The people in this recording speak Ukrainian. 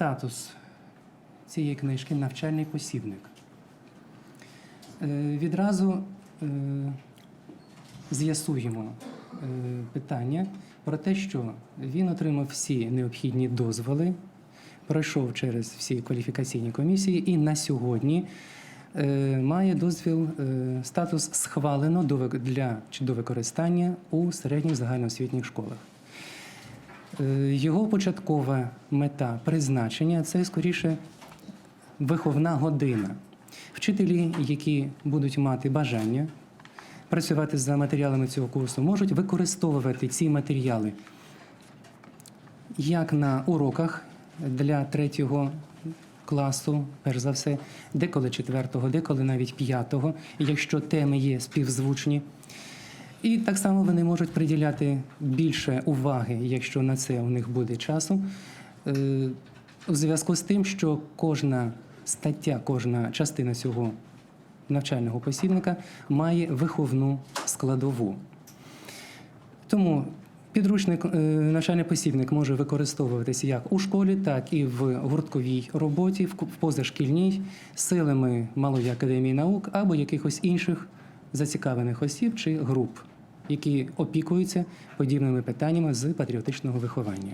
статус цієї книжки навчальний посібник. Е, Відразу е, з'ясуємо е, питання про те, що він отримав всі необхідні дозволи, пройшов через всі кваліфікаційні комісії і на сьогодні має дозвіл статус схвалено для чи до використання у середніх загальноосвітніх школах. Е, Його початкова мета призначення це скоріше виховна година. Вчителі, які будуть мати бажання працювати за матеріалами цього курсу, можуть використовувати ці матеріали як на уроках для третього класу, перш за все, деколи четвертого, деколи навіть п'ятого, якщо теми є співзвучні. І так само вони можуть приділяти більше уваги, якщо на це у них буде часу. Е, У зв'язку з тим, що кожна стаття, кожна частина цього навчального посібника має виховну складову. Тому підручник, е, навчальний посібник може використовуватися як у школі, так і в гуртковій роботі, в позашкільній, силами Малої академії наук або якихось інших зацікавлених осіб чи груп, які опікуються подібними питаннями з патріотичного виховання.